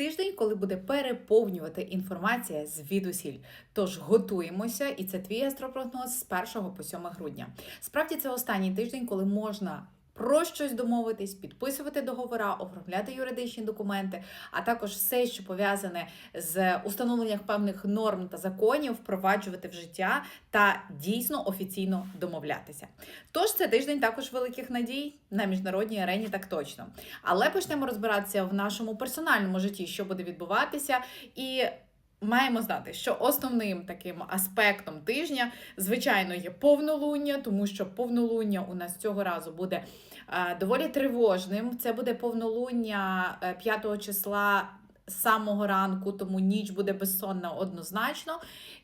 Тиждень, коли буде переповнювати інформація звідусіль. Тож готуємося, і це твій астропрогноз з 1 по 7 грудня. Справді це останній тиждень, коли можна. Про щось домовитись, підписувати договори, оформляти юридичні документи, а також все, що пов'язане з установленням певних норм та законів, впроваджувати в життя та дійсно офіційно домовлятися. Тож це тиждень також великих надій на міжнародній арені, так точно. Але почнемо розбиратися в нашому персональному житті, що буде відбуватися, і маємо знати, що основним таким аспектом тижня, звичайно, є повнолуння, тому що повнолуння у нас цього разу буде е, доволі тривожним. Це буде повнолуння е, 5 числа. З самого ранку, тому ніч буде безсонна однозначно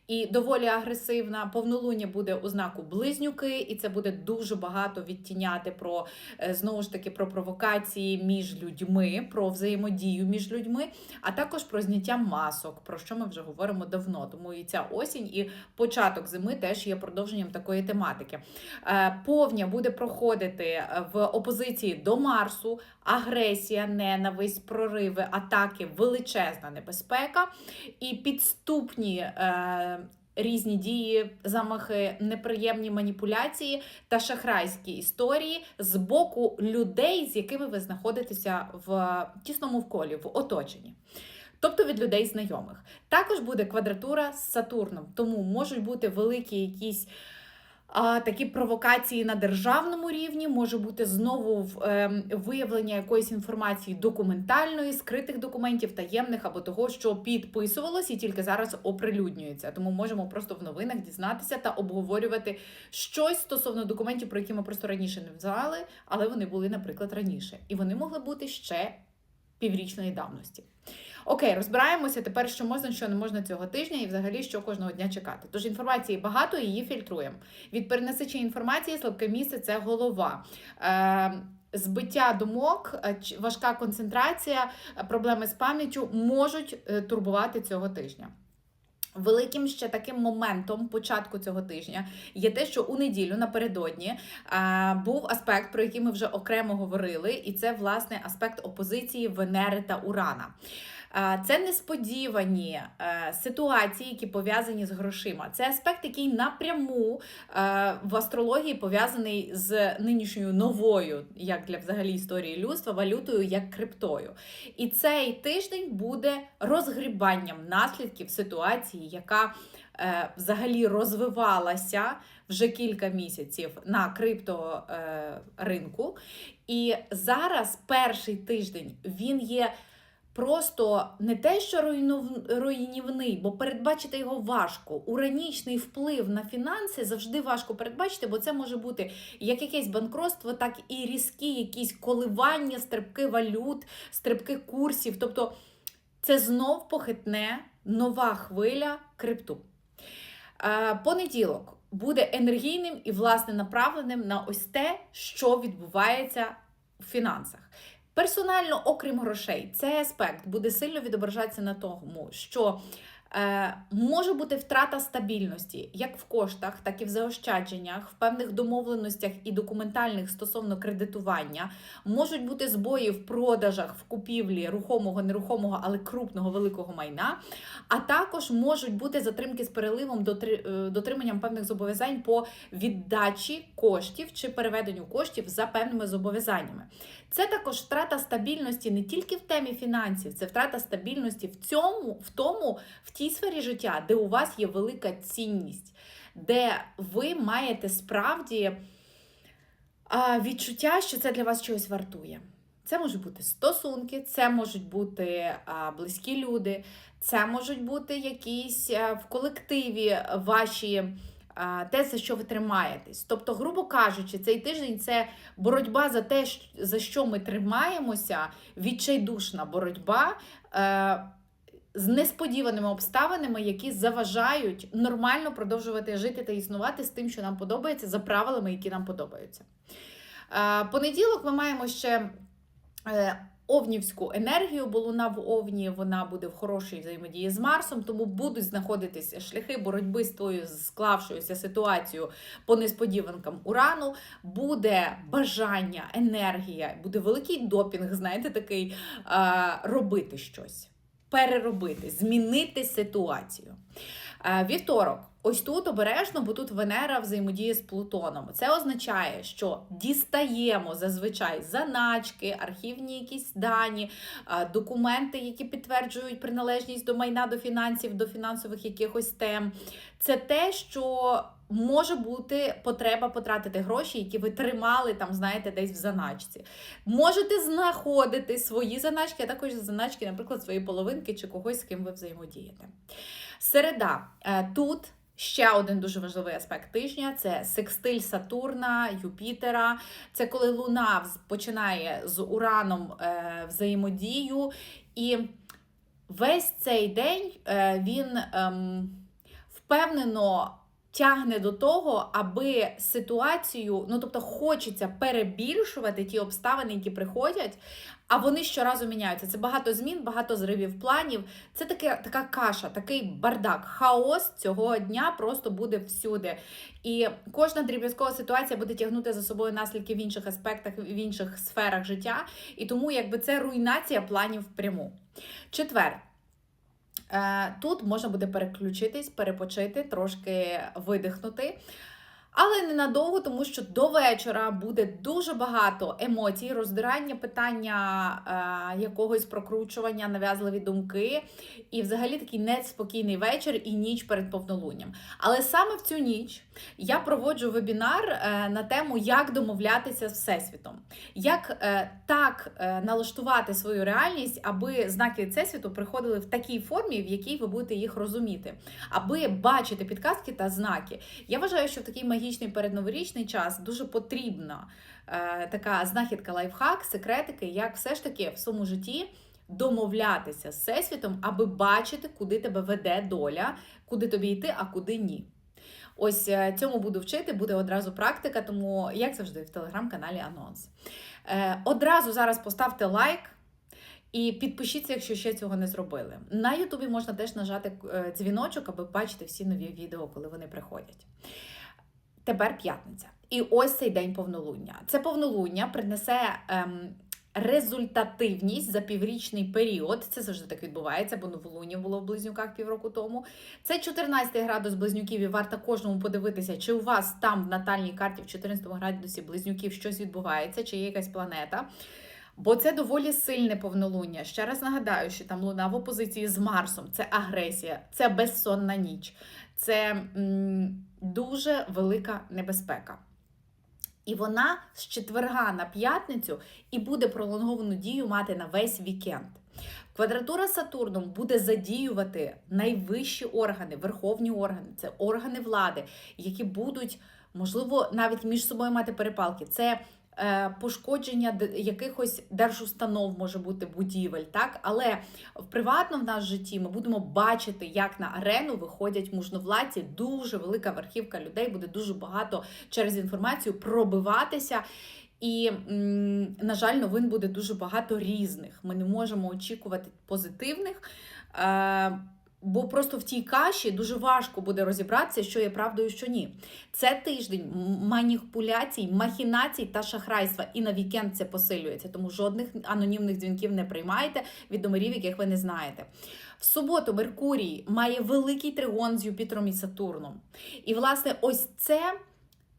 і доволі агресивна. Повнолуння буде у знаку близнюки, і це буде дуже багато відтіняти про е, знову ж таки про провокації між людьми, про взаємодію між людьми, а також про зняття масок, про що ми вже говоримо давно. Тому і ця осінь, і початок зими теж є продовженням такої тематики. Е, Повня буде проходити е, в опозиції до Марсу, агресія, ненависть, прориви, атаки, величезна небезпека і підступні. Різні дії, замахи, неприємні маніпуляції та шахрайські історії з боку людей, з якими ви знаходитеся в тісному вколі, в оточенні. Тобто від людей знайомих. Також буде квадратура з Сатурном, тому можуть бути великі якісь такі провокації на державному рівні, може бути знову ем, виявлення якоїсь інформації документальної, скритих документів, таємних або того, що підписувалось і тільки зараз оприлюднюється. Тому можемо просто в новинах дізнатися та обговорювати щось стосовно документів, про які ми просто раніше не взяли, але вони були, наприклад, раніше. І вони могли бути ще піврічної давності. Окей, розбираємося тепер, що можна, що не можна цього тижня, і взагалі що кожного дня чекати. Тож інформації багато, її фільтруємо. Від перенесичі інформації слабке місце це голова. Е, Збиття думок, е, важка концентрація, е, проблеми з пам'яттю можуть е, турбувати цього тижня. Великим ще таким моментом початку цього тижня є те, що у неділю напередодні був аспект, про який ми вже окремо говорили, і це власне аспект опозиції Венери та Урана. Це несподівані е, ситуації, які пов'язані з грошима. Це аспект, який напряму е, в астрології пов'язаний з нинішньою новою, як для взагалі історії людства, валютою як криптою. І цей тиждень буде розгрібанням наслідків ситуації, яка е, взагалі розвивалася вже кілька місяців на крипторинку. І зараз перший тиждень він є. Просто не те, що руйнівний, бо передбачити його важко. Уранічний вплив на фінанси завжди важко передбачити, бо це може бути як якесь банкротство, так і різкі якісь коливання, стрибки валют, стрибки курсів. Тобто це знов похитне нова хвиля крипту. Е, Понеділок буде енергійним і, власне, направленим на ось те, що відбувається в фінансах. Персонально, окрім грошей, цей аспект буде сильно відображатися на тому, що може бути втрата стабільності як в коштах, так і в заощадженнях, в певних домовленостях і документальних стосовно кредитування. Можуть бути збої в продажах, в купівлі рухомого, нерухомого, але крупного великого майна. А також можуть бути затримки з переливом е, дотриманням певних зобов'язань по віддачі коштів чи переведенню коштів за певними зобов'язаннями. Це також втрата стабільності не тільки в темі фінансів, це втрата стабільності в цьому, в тому, в тій сфері життя, де у вас є велика цінність, де ви маєте справді відчуття, що це для вас чогось вартує. Це можуть бути стосунки, це можуть бути близькі люди, це можуть бути якісь а, в колективі ваші. Те, за що ви тримаєтесь. Тобто, грубо кажучи, цей тиждень це боротьба за те, за що ми тримаємося, відчайдушна боротьба е, з несподіваними обставинами, які заважають нормально продовжувати жити та існувати з тим, що нам подобається, за правилами, які нам подобаються. Е, Понеділок ми маємо ще. е, Овнівську енергію, бо луна в Овні вона буде в хорошій взаємодії з Марсом, тому будуть знаходитися шляхи боротьби з тою склавшоюся ситуацією по несподіванкам урану. Буде бажання, енергія, буде великий допінг, знаєте, такий робити щось. Переробити, змінити ситуацію. Е, Вівторок, ось тут обережно, бо тут Венера взаємодіє з Плутоном. Це означає, що дістаємо зазвичай заначки, архівні якісь дані, е, документи, які підтверджують приналежність до майна, до фінансів, до фінансових якихось тем. Це те, що може бути потреба потратити гроші, які ви тримали там, знаєте, десь в заначці. Можете знаходити свої заначки, а також заначки, наприклад, своєї половинки чи когось, з ким ви взаємодієте. Середа. Е, Тут ще один дуже важливий аспект тижня це секстиль Сатурна, Юпітера. Це коли Луна починає з Ураном е, взаємодію. І весь цей день е, він ем, впевнено. Тягне до того, аби ситуацію, ну тобто хочеться перебільшувати ті обставини, які приходять, а вони щоразу міняються. Це багато змін, багато зривів планів. Це таке, така каша, такий бардак, хаос цього дня просто буде всюди. І кожна дріб'язкова ситуація буде тягнути за собою наслідки в інших аспектах, в інших сферах життя. І тому якби це руйнація планів впряму. Четвер. Е, Тут можна буде переключитись, перепочити, трошки видихнути. Але ненадовго, тому що до вечора буде дуже багато емоцій, роздирання питання е, якогось прокручування, нав'язливі думки, і взагалі такий неспокійний вечір і ніч перед повнолунням. Але саме в цю ніч я проводжу вебінар е, на тему, як домовлятися з Всесвітом, як е, так е, налаштувати свою реальність, аби знаки від Всесвіту приходили в такій формі, в якій ви будете їх розуміти, аби бачити підказки та знаки. Я вважаю, що в такий магічний передноворічний час дуже потрібна е, така знахідка лайфхак, секретики, як все ж таки в своєму житті. Домовлятися з всесвітом, аби бачити, куди тебе веде доля, куди тобі йти, а куди ні. Ось е, цьому буду вчити, буде одразу практика, тому, як завжди, в телеграм-каналі анонс. Е, одразу зараз поставте лайк. І підпишіться, якщо ще цього не зробили. На Ютубі можна теж нажати е, дзвіночок, аби бачити всі нові відео, коли вони приходять. Тепер п'ятниця. І ось цей день повнолуння. Це повнолуння принесе ем, результативність за піврічний період. Це завжди так відбувається, бо новолуння було в близнюках півроку тому. Це 14 градус близнюків, і варто кожному подивитися, чи у вас там в натальній карті в 14 градусі близнюків щось відбувається, чи є якась планета. Бо це доволі сильне повнолуння. Ще раз нагадаю, що там луна в опозиції з Марсом, це агресія, це безсонна ніч, це м, дуже велика небезпека. І вона з четверга на п'ятницю і буде пролонговану дію мати на весь вікенд. Квадратура Сатурном буде задіювати найвищі органи, верховні органи, це органи влади, які будуть, можливо, навіть між собою мати перепалки. Це пошкодження якихось держустанов може бути будівель, так? Але в приватному в нас житті ми будемо бачити, як на арену виходять мужновладці, дуже велика верхівка людей, буде дуже багато через інформацію пробиватися. І, на жаль, новин буде дуже багато різних. Ми не можемо очікувати позитивних. Бо просто в тій каші дуже важко буде розібратися, що є правдою, що ні. Це тиждень маніпуляцій, махінацій та шахрайства. І на вікенд це посилюється. Тому жодних анонімних дзвінків не приймайте від номерів, яких ви не знаєте. В суботу Меркурій має великий тригон з Юпітером і Сатурном. І, власне, ось це.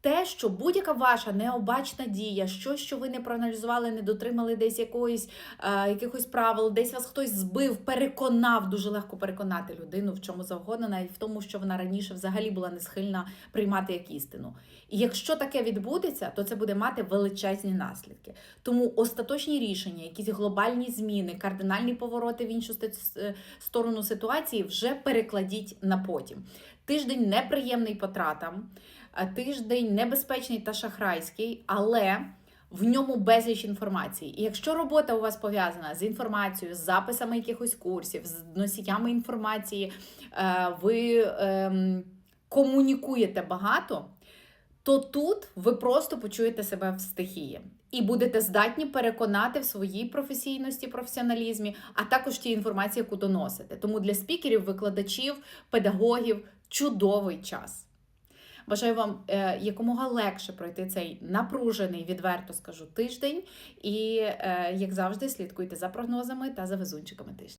Те, що будь-яка ваша необачна дія, що, що ви не проаналізували, не дотримали десь якоїсь, е, якихось правил, десь вас хтось збив, переконав, дуже легко переконати людину в чому завгодно, навіть в тому, що вона раніше взагалі була не схильна приймати як істину. І якщо таке відбудеться, то це буде мати величезні наслідки. Тому остаточні рішення, якісь глобальні зміни, кардинальні повороти в іншу е, сторону ситуації вже перекладіть на потім. Тиждень неприємний по тратам, а тиждень небезпечний та шахрайський, але в ньому безліч інформації. І якщо робота у вас пов'язана з інформацією, з записами якихось курсів, з носіями інформації, е, ви ем, комунікуєте багато, то тут ви просто почуєте себе в стихії. І будете здатні переконати в своїй професійності, професіоналізмі, а також ті інформації, яку доносите. Тому для спікерів, викладачів, педагогів чудовий час. Бажаю вам е, якомога легше пройти цей напружений, відверто скажу, тиждень. І, е, як завжди, слідкуйте за прогнозами та за везунчиками тижня.